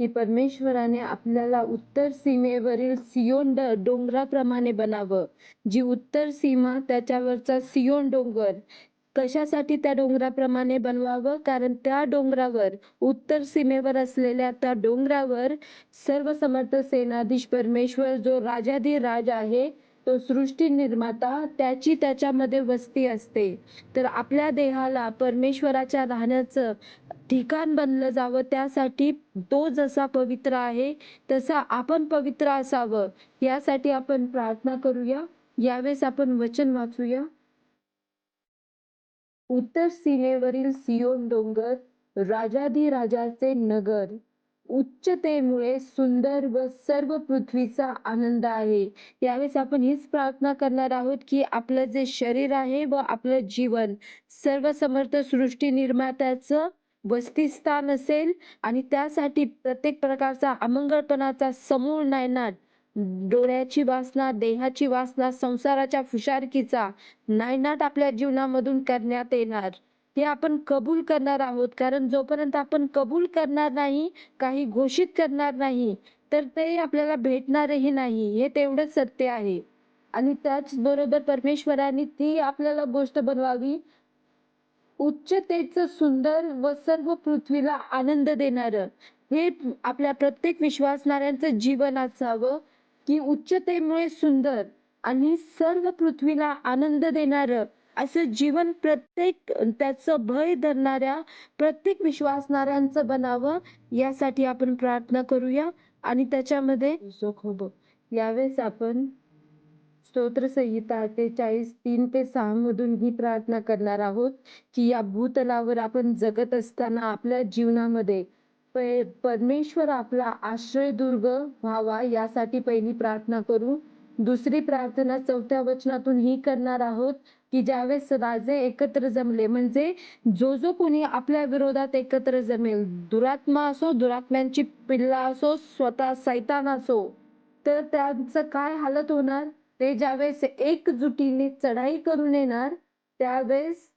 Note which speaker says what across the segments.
Speaker 1: की परमेश्वराने आपल्याला उत्तर सीमेवरील सियोन ड- डोंगराप्रमाणे बनावं. जी उत्तर सीमा त्याच्यावरचा सियोन डोंगर कशासाठी त्या डोंगराप्रमाणे बनवावं? कारण त्या डोंगरावर उत्तर सीमेवर असलेल्या त्या डोंगरावर सर्व समर्थ सेनाधीश परमेश्वर जो राजाधी राज आहे तो सृष्टी निर्माता त्याची त्याच्यामध्ये वस्ती असते. तर आपल्या देहाला परमेश्वराच्या राहण्याचं ठिकाण बनलं जावं त्यासाठी तो जसा पवित्र आहे तसा आपण पवित्र असावं यासाठी आपण प्रार्थना करूया. यावेळेस आपण वचन वाचूया. उत्तर सीमेवरील सियोन डोंगर राजाधिराजाचे नगर. उच्चतेमुळे सुंदर व सर्व पृथ्वीचा आनंद आहे. यावेळेस आपण हीच प्रार्थना करणार आहोत की आपलं जे शरीर आहे व आपलं जीवन सर्व समर्थ सृष्टी निर्मात्याचं वस्तीस्थान असेल आणि त्यासाठी प्रत्येक प्रकारचा अमंगळपणाचा समूळ नायनाट डोळ्याची वासना देहाची वासना संसाराच्या फुशारकीचा नायनाट आपल्या जीवनामधून करण्यात येणार. हे आपण कबूल करणार आहोत. कारण जोपर्यंत आपण कबूल करणार नाही काही घोषित करणार नाही तर ते आपल्याला भेटणारही नाही. हे तेवढंच सत्य आहे. आणि त्याचबरोबर परमेश्वराने ती आपल्याला गोष्ट बनवावी. उच्चतेचं सुंदर व सर्व पृथ्वीला आनंद देणार. हे आपल्या प्रत्येक विश्वासणाऱ्यांचं जीवन असावं की उच्चतेमुळे सुंदर आणि सर्व पृथ्वीला आनंद देणार. असं जीवन प्रत्येक त्याचं भय धरणाऱ्या प्रत्येक विश्वासणाऱ्यांचं बनावं यासाठी आपण प्रार्थना करूया. आणि त्याच्यामध्ये हो यावेळेस आपण स्तोत्रसंहिता अठ्ठेचाळीस तीन ते सहा मधून ही प्रार्थना करणार आहोत की या भूतलावर आपण जगत असताना आपल्या जीवनामध्ये परमेश्वर आपला आश्रयदुर्ग व्हावा यासाठी पहिली प्रार्थना करू. दुसरी प्रार्थना चौथ्या वचनातून ही करणार आहोत की ज्यावेळेस राजे एकत्र जमले म्हणजे जो जो कोणी आपल्या विरोधात एकत्र जमेल दुरात्मा असो दुरात्म्यांची पिल्ला असो स्वतः सैतान असो तर त्यांचं काय हालत होणार? ते ज्यावेळेस एकजुटीने चढाई करून येणार त्यावेळेस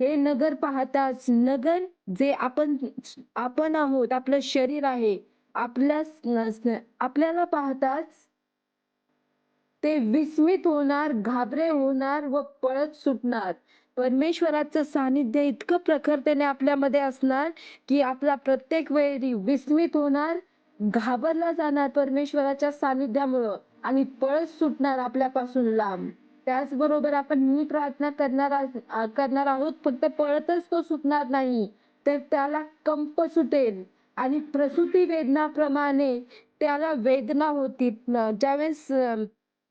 Speaker 1: हे नगर पाहताच नगर जे आपण आपण आहोत आपलं शरीर आहे आपल्या आपल्याला पाहताच ते विस्मित होणार घाबरे होणार व पळत सुटणार. परमेश्वराचं सानिध्य इतकं प्रखरतेने आपल्यामध्ये असणार की आपला प्रत्येक वेळी विस्मित होणार घाबरला जाणार परमेश्वराच्या सानिध्यामुळं आणि पळत सुटणार आपल्यापासून लांब. त्याचबरोबर आपण ही प्रार्थना करणार आ- करणार आहोत फक्त पळतच तो सुटणार नाही तर त्याला कंप सुटेल आणि प्रसूती वेदनाप्रमाणे त्याला वेदना होती ज्यावेळेस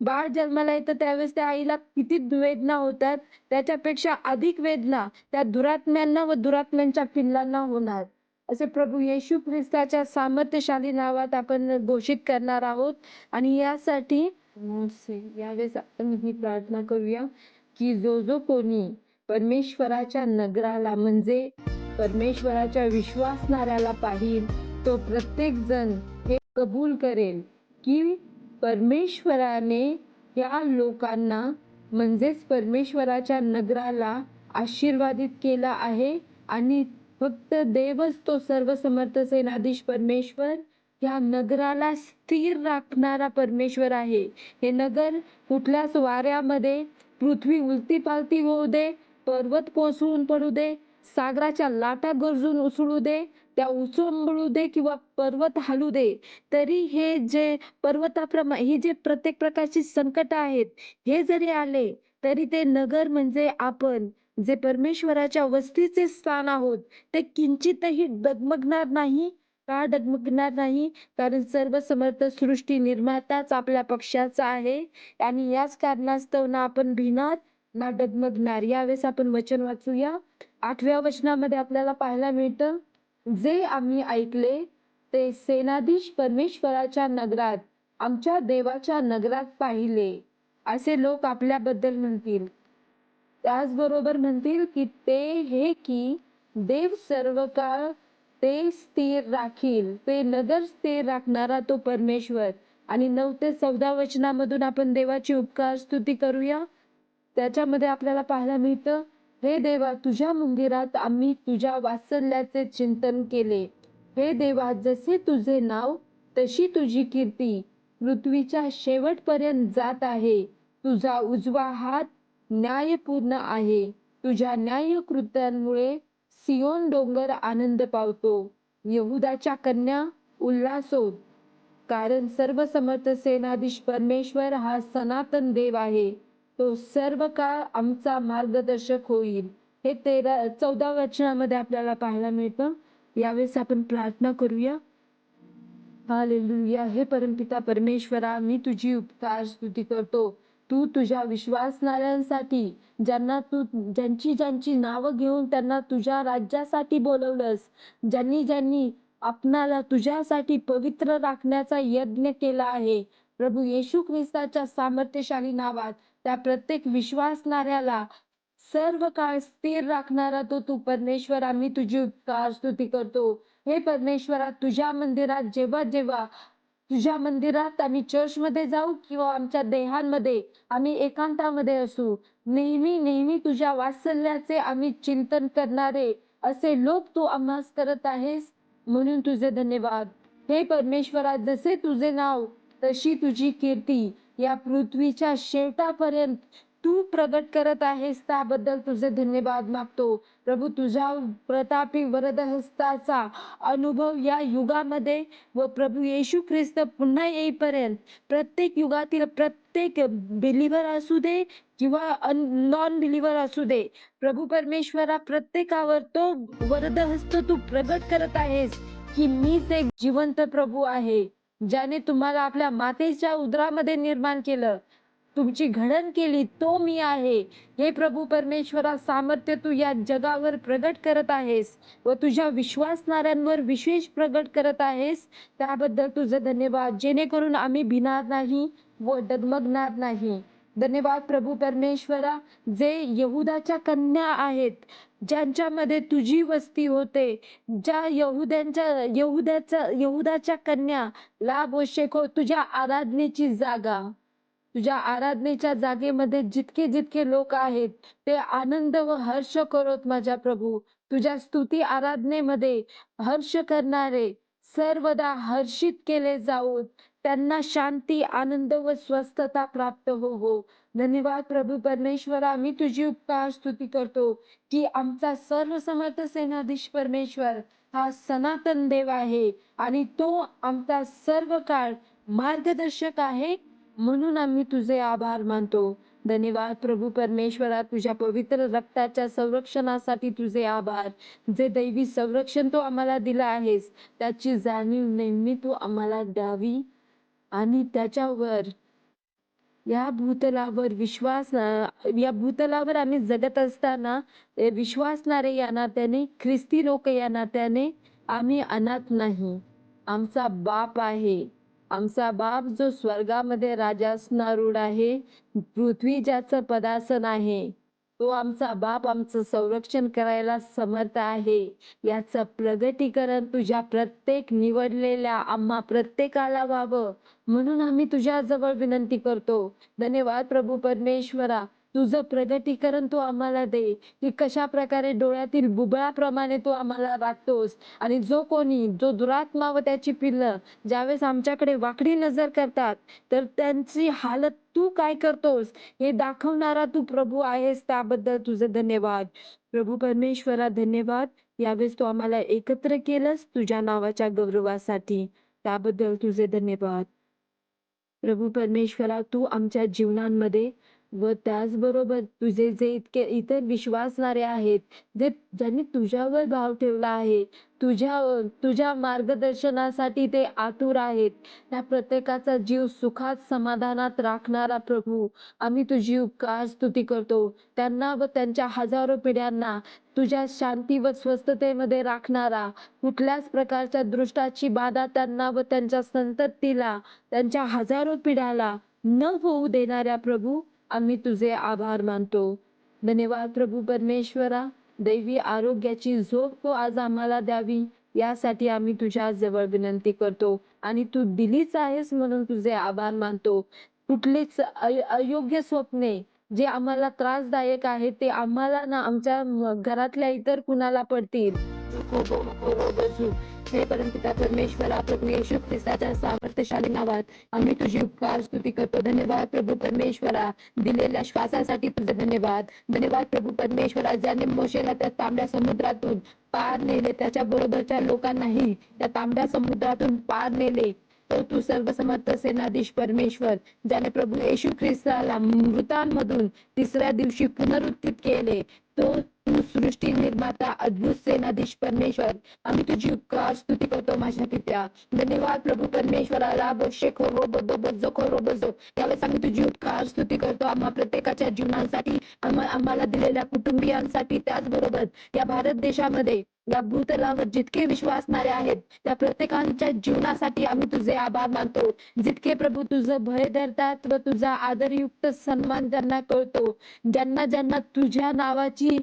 Speaker 1: बाळ जन्माला येतं त्यावेळेस त्या आईला किती वेदना होतात. त्याच्यापेक्षा अधिक वेदना त्या दुरात्म्यांना व दुरात्म्यांच्या पिल्लांना होणार. असे प्रभू येशू ख्रिस्ताच्या सामर्थ्यशाली नावात आपण घोषित करणार आहोत. आणि यासाठी यावेळेस आपण ही प्रार्थना करूया की जो जो कोणी परमेश्वराच्या नगराला म्हणजे परमेश्वराच्या विश्वासणाऱ्याला पाहिल तो प्रत्येक जण हे कबूल करेल की परमेश्वराने या लोकांना म्हणजेच परमेश्वराच्या नगराला आशीर्वादित केला आहे. आणि फक्त देवच तो सर्व समर्थ सेनाधीश परमेश्वर या नगराला स्थिर राखणारा परमेश्वर आहे. हे नगर कुठल्याच वाऱ्यामध्ये पृथ्वी उलती पालती होऊ दे पर्वत कोसळून पडू दे सागराच्या लाटा गरजून उसळू दे त्या उचंबळू दे किंवा पर्वत हालू दे तरी हे जे पर्वताप्रमाणे ही जे प्रत्येक प्रकारची संकट आहेत हे जरी आले तरी ते नगर म्हणजे आपण जे परमेश्वराच्या वस्तीचे स्थान आहोत ते किंचितही डगमगणार नाही. का डगमगणार नाही? कारण सर्व समर्थ सृष्टी निर्माताच आपल्या पक्षाचा आहे आणि याच कारणास्तव ना आपण भिणार ना डगमगणार. यावेळेस आपण वचन वाचूया. आठव्या वचनामध्ये आपल्याला पाहायला मिळतं जे आम्ही ऐकले ते सेनाधीश परमेश्वराच्या नगरात आमच्या देवाच्या नगरात पाहिले. असे लोक आपल्याबद्दल म्हणतील. त्याचबरोबर म्हणतील की ते हे की देव सर्व काळ ते स्थिर राखील. ते नगर स्थिर राखणारा तो परमेश्वर. आणि नऊ ते चौदा वचनामधून आपण देवाची उपकार स्तुती करूया. त्याच्यामध्ये आपल्याला पाहायला मिळतं हे देवा तुझ्या मंदिरात आम्ही तुझ्या वात्सल्याचे चिंतन केले. हे देवा जसे तुझे नाव तशी तुझी कीर्ती पृथ्वीच्या शेवटपर्यंत जात आहे. तुझा उजवा हात न्यायपूर्ण आहे. तुझ्या न्याय कृत्यांमुळे सियोन डोंगर आनंद पावतो. यहुदाच्या कन्या उल्हासोत कारण सर्व समर्थ सेनाधीश परमेश्वर हा सनातन देव आहे. तो सर्व काळ आमचा मार्गदर्शक होईल. हे तेरा चौदा वचनामध्ये आपल्याला पाहायला मिळतं. यावेळेस आपण प्रार्थना करूया. हालेलुया हे परमपिता परमेश्वरा मी तुझी उपकार स्तुती करतो. तू तुझ्या विश्वासणाऱ्यांसाठी ज्यांना तू ज्यांची ज्यांची नावं घेऊन त्यांना तुझ्या राज्यासाठी बोलवलंस ज्यांनी ज्यांनी आपणाला तुझ्यासाठी पवित्र राखण्याचा यज्ञ केला आहे. प्रभू येशू ख्रिस्ताच्या सामर्थ्यशाली नावात त्या प्रत्येक विश्वासणाऱ्याला सर्व काळ स्थिर राखणारा तो तू परमेश्वर आम्ही तुझी उपकार स्तुती करतो. हे परमेश्वरा तुझ्या मंदिरात जेव्हा जेव्हा तुझ्या मंदिरात आम्ही चर्चमध्ये जाऊ किंवा आमच्या देहांमध्ये आम्ही एकांतामध्ये असू नेहमी नेहमी तुझ्या वात्सल्याचे आम्ही चिंतन करणारे असे लोक तू आम्हास करत आहेस म्हणून तुझे धन्यवाद. हे परमेश्वरा जसे तुझे नाव तशी तुझी कीर्ती. या पृथ्वीच्या शेवटापर्यंत तू प्रगट करत आहेस त्याबद्दल तुझे धन्यवाद मागतो. प्रभू तुझ्या प्रतापी वरदहस्ताचा अनुभव या युगामध्ये व प्रभू येशू ख्रिस्त पुन्हा येईपर्यंत प्रत्येक युगातील प्रत्येक बिलिव्हर असू दे किंवा नॉन बिलिव्हर असू दे प्रभू परमेश्वरा प्रत्येकावर तो वरदहस्त तू प्रगट करत आहेस की मीच एक जिवंत प्रभू आहे. ज्याने तुम्हाला आपल्या मातेच्या उदरामध्ये निर्माण केलं. तुमची घडण केली तो मी आहे. हे प्रभू परमेश्वरा सामर्थ्य तू या जगावर प्रगट करत आहेस व तुझ्या विश्वासणाऱ्यांवर विशेष प्रगट करत आहेस. त्याबद्दल तुझं धन्यवाद. जेणेकरून आम्ही भिणार नाही व डगमगणार नाही. धन्यवाद प्रभू परमेश्वरा जे यहुदाच्या कन्या आहेत ज्यांच्यामध्ये तुझी वस्ती होते ज्या यहुद्यांच्या यहुद्याच्या यहुदाच्या कन्या लाभ शेखो हो, तुझ्या आराधनेची जागा. तुझ्या आराधनेच्या जागेमध्ये जितके जितके लोक आहेत ते आनंद व हर्ष करत माझ्या प्रभू. तुझ्या स्तुती आराधनेमध्ये हर्ष करणारे सर्वदा हर्षित केले जाऊत त्यांना शांती आनंद व स्वस्थता प्राप्त हो हो. धन्यवाद प्रभू परमेश्वर आम्ही तुझी उपकार स्तुती करतो की आमचा सर्व समर्थ सेनाधीश परमेश्वर हा सनातन देव आहे आणि तो आमचा सर्व काळ मार्गदर्शक आहे म्हणून आम्ही तुझे आभार मानतो. धन्यवाद प्रभू परमेश्वरा तुझ्या पवित्र रक्ताच्या संरक्षणासाठी तुझे आभार. जे दैवी संरक्षण तू आम्हाला दिलं आहेस त्याची जाणीव नेहमी तू आम्हाला द्यावी. आणि त्याच्यावर या भूतलावर विश्वास या भूतलावर आम्ही जगत असताना विश्वासणारे या नात्याने ख्रिस्ती लोक या नात्याने आम्ही अनाथ नाही. आमचा बाप आहे. आमचा बाप जो स्वर्गामध्ये राजासनारूढ आहे पृथ्वी ज्याचं पदासन आहे. तो आमचा बाप आमचं संरक्षण करायला समर्थ आहे. याचं प्रगतीकरण तुझ्या प्रत्येक निवडलेल्या आम्हा प्रत्येकाला व्हावं. म्हणून आम्ही तुझ्या जवळ विनंती करतो. धन्यवाद प्रभू परमेश्वरा. तुझं प्रगतीकरण तू आम्हाला दे. की कशा प्रकारे डोळ्यातील बुबळाप्रमाणे तू आम्हाला राखतोस आणि जो कोणी जो दुरात्मा व त्याची पिल्लं ज्यावेळेस आमच्याकडे वाकडी नजर करतात तर त्यांची हालत तू काय करतोस? हे दाखवणारा तू प्रभू आहेस त्याबद्दल तुझे धन्यवाद. प्रभू परमेश्वरा धन्यवाद. यावेळेस तू आम्हाला एकत्र केलंस तुझ्या नावाच्या गौरवासाठी. त्याबद्दल तुझे धन्यवाद. प्रभू परमेश्वरा तू आमच्या जीवनांमध्ये व त्याचबरोबर तुझे जे इतके इतर विश्वासणारे आहेत जे ज्यांनी तुझ्यावर भाव ठेवला आहे तुझ्या तुझ्या मार्गदर्शनासाठी ते आतुर आहेत. त्या प्रत्येकाचा जीव सुखात समाधानात राखणारा प्रभू. आम्ही तुझी उपकार स्तुती करतो. त्यांना व त्यांच्या हजारो पिढ्यांना तुझ्या शांती व स्वस्थतेमध्ये राखणारा कुठल्याच प्रकारच्या दृष्टाची बाधा त्यांना व त्यांच्या संततीला त्यांच्या हजारो पिढ्याला न होऊ देणाऱ्या प्रभू आम्ही तुझे आभार मानतो. धन्यवाद प्रभू परमेश्वरा. दैवी आरोग्याची झोप तो आज आम्हाला द्यावी. यासाठी आम्ही तुझ्या जवळ विनंती करतो. आणि तू दिलीच आहेस म्हणून तुझे आभार मानतो. कुठलीच अयोग्य स्वप्ने जे आम्हाला त्रासदायक आहे ते आम्हाला ना आमच्या घरातल्या इतर कुणाला पडतील. हे परमपिता परमेश्वरा प्रभू येशू ख्रिस्ताच्या सामर्थ्यशाली नावात आम्ही तुझी उपकार स्तुती करतो. धन्यवाद प्रभू परमेश्वरा दिलेल्या श्वासासाठी तुझे धन्यवाद. धन्यवाद प्रभू परमेश्वरा ज्याने मोशेला त्या तांबड्या समुद्रातून पार नेले त्याच्या बरोबरच्या लोकांनाही त्या तांबड्या समुद्रातून पार नेले. तो तू सर्वसमर्थ सेनाधीश परमेश्वर ज्याने प्रभू येशू ख्रिस्ताला मृतांमधून तिसऱ्या दिवशी पुनरुत्थित केले. तो तू सृष्टी निर्माता अद्भुत सेनाधीश परमेश्वर. आम्ही तुझी उपकार स्तुती करतो माझ्या पित्या. धन्यवाद प्रभू परमेश्वराला. राबो हो, रो रोबो बजो खो रो बजो यावेळेस आम्ही तुझी उपकार स्तुती करतो आम्हा प्रत्येकाच्या जीवनासाठी आम्हाला दिलेल्या कुटुंबियांसाठी त्याचबरोबर या भारत देशामध्ये या भूतलावर जितके विश्वासणारे आहेत त्या प्रत्येकांच्या जीवनासाठी आम्ही तुझे आभार मानतो. जितके प्रभू तुझं भय धरतात व तुझा आदरयुक्त सन्मान त्यांना कळतो. ज्यांना ज्यांना तुझ्या नावाची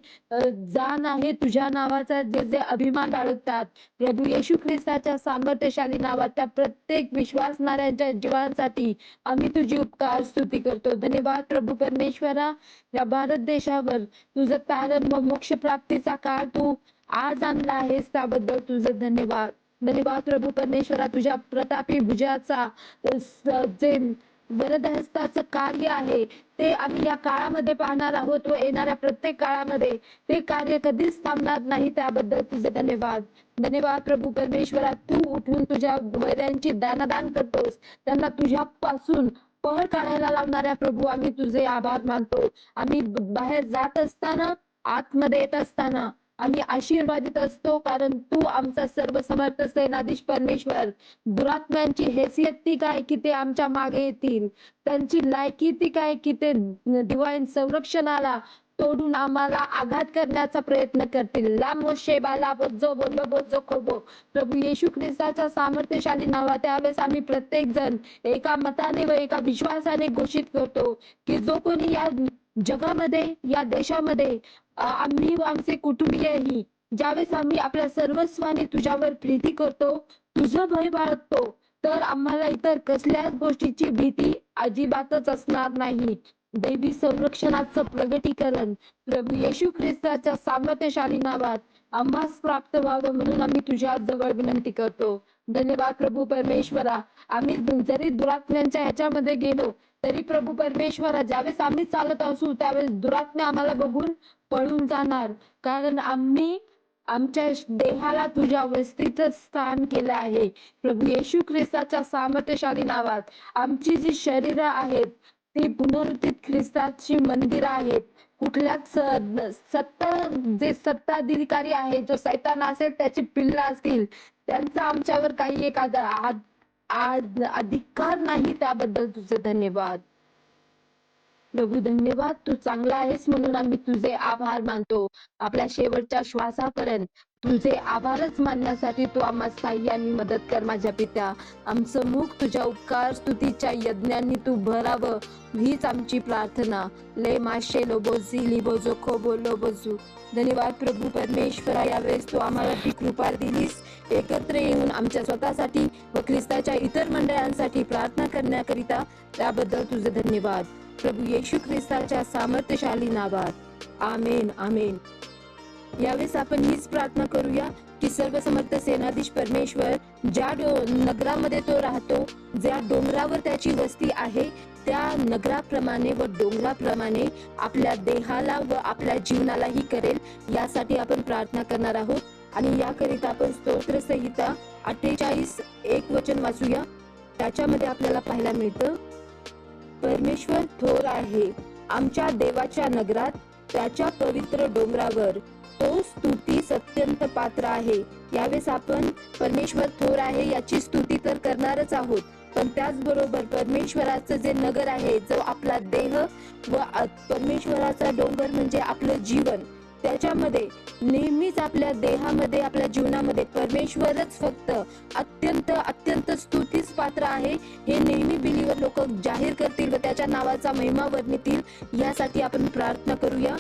Speaker 1: जाण आहे तुझ्या नावाचा जे जे अभिमान बाळगतात. प्रभू येशू ख्रिस्ताच्या सामर्थ्यशाली नावात त्या प्रत्येक विश्वासणाऱ्यांच्या जीवांसाठी आम्ही तुझी उपकार स्तुती करतो. धन्यवाद प्रभू परमेश्वरा. या भारत देशावर तुझं तारण व मोक्ष प्राप्तीचा काळ तू आज आणला आहेस त्याबद्दल तुझं धन्यवाद. धन्यवाद प्रभू परमेश्वरा तुझ्या प्रतापी भुजाचा जे वरदहस्ताचं कार्य आहे ते आम्ही या काळामध्ये पाहणार आहोत व येणाऱ्या प्रत्येक काळामध्ये ते कार्य कधीच थांबणार नाही त्याबद्दल तुझे धन्यवाद. धन्यवाद प्रभू परमेश्वरा तू उठून तुझ्या वैऱ्यांची दानदान करतोस. त्यांना तुझ्यापासून पळ काढायला लावणाऱ्या प्रभू आम्ही तुझे आभार मानतो. आम्ही बाहेर जात असताना आतमध्ये येत असताना आम्ही आशीर्वादित असतो कारण तू आमचा सर्वसमर्थ सेनाधीश परमेश्वर. दुरात्म्यांची हैसियत ती काय की ते आमच्या मागे येतील? त्यांची लायकी ती काय की ते दिवाळी संरक्षणाला तोडून आम्हाला आघात करण्याचा प्रयत्न करतील? लांब हो, शेबाला हो, बोजो बोलो बोजो खोबो प्रभू येशू ख्रिस्ताच्या सामर्थ्यशाली नावा त्यावेळेस आम्ही प्रत्येक जण एका मताने व एका विश्वासाने घोषित करतो की जो कोणी या जगामध्ये या देशामध्ये आम्ही व आमचे कुटुंबीयही ज्यावेळेस आम्ही आपल्या सर्वस्वाने तुझ्यावर प्रीती करतो तुझं भय बाळगतो तर आम्हाला इतर कसल्याच गोष्टीची भीती अजिबातच असणार नाही. दैवी संरक्षणाचं प्रगटीकरण. प्रभू येशू ख्रिस्ताच्या सामर्थ्यशाली नावात आम्हास प्राप्त व्हावं म्हणून आम्ही तुझ्या जवळ विनंती करतो. धन्यवाद प्रभू परमेश्वरा. आम्ही जरी दुरात्म्यांच्या ह्याच्यामध्ये गेलो तरी प्रभू परमेश्वरा ज्यावेळेस आम्ही चालत असू त्यावेळेस दुरात्म्या आम्हाला बघून पळून जाणार. कारण आम्ही आमच्या देहाला तुझ्या वस्तीचं स्थान केलं आहे. प्रभू येशू ख्रिस्ताच्या सामर्थ्यशाली नावात आमची जी शरीर आहेत ती पुनरुत्थित ख्रिस्ताची मंदिरं आहेत कुठल्याच सत्ता जे सत्ताधिकारी आहे जो सैतान असेल त्याची पिल्ल असतील. त्यांचा आमच्यावर काही एक अधिकार नाही त्याबद्दल तुझे धन्यवाद. प्रभू धन्यवाद. तू चांगला आहेस म्हणून आम्ही तुझे आभार मानतो. आपल्या शेवटच्या श्वासापर्यंत तुझे आभारच मानण्यासाठी तू आम्हा साह्य आणि मदत कर माझ्या पित्या. आमचं मुख तुझ्या उपकार स्तुतीच्या यज्ञांनी तू भरावं हीच आमची प्रार्थना. ले माशे लोबोजी लिबोजो खोबो लोबोजू धन्यवाद प्रभू परमेश्वरा यावेळेस तू आम्हाला ती कृपा दिलीस. एकत्र येऊन आमच्या स्वतःसाठी व ख्रिस्ताच्या इतर मंडळांसाठी प्रार्थना करण्याकरिता त्याबद्दल तुझे धन्यवाद. प्रभू येशू ख्रिस्ताच्या सामर्थ्यशाली नावात. आमेन आमेन. यावेळेस आपण हीच प्रार्थना करूया की सर्वसमर्थ सेनाधीश परमेश्वर ज्या नगरामध्ये तो राहतो ज्या डोंगरावर त्याची वस्ती आहे त्या नगराप्रमाणे व डोंगराप्रमाणे आपल्या देहाला व आपल्या जीवनालाही करेल यासाठी आपण प्रार्थना करणार आहोत. आणि याकरिता आपण स्तोत्रसंहिता अठ्ठेचाळीस एक वचन वाचूया. त्याच्यामध्ये आपल्याला पाहायला मिळतं परमेश्वर थोर आहे. आमच्या देवाच्या नगरात त्याच्या पवित्र डोंगरावर तो स्तुती सत्यंत पात्र आहे. यावेळेस आपण परमेश्वर थोर आहे याची स्तुती तर करणारच आहोत. पण त्याचबरोबर परमेश्वराचं जे नगर आहे जो आपला देह व परमेश्वराचा डोंगर म्हणजे आपलं जीवन त्याच्यामध्ये नेहमीच आपल्या देहामध्ये आपल्या जीवनामध्ये परमेश्वरच फक्त अत्यंत अत्यंत स्तुतीच पात्र आहे. हे नेहमी बिलीवर लोक जाहीर करतील व त्याच्या नावाचा महिमा वर्णितील. यासाठी आपण प्रार्थना करूया.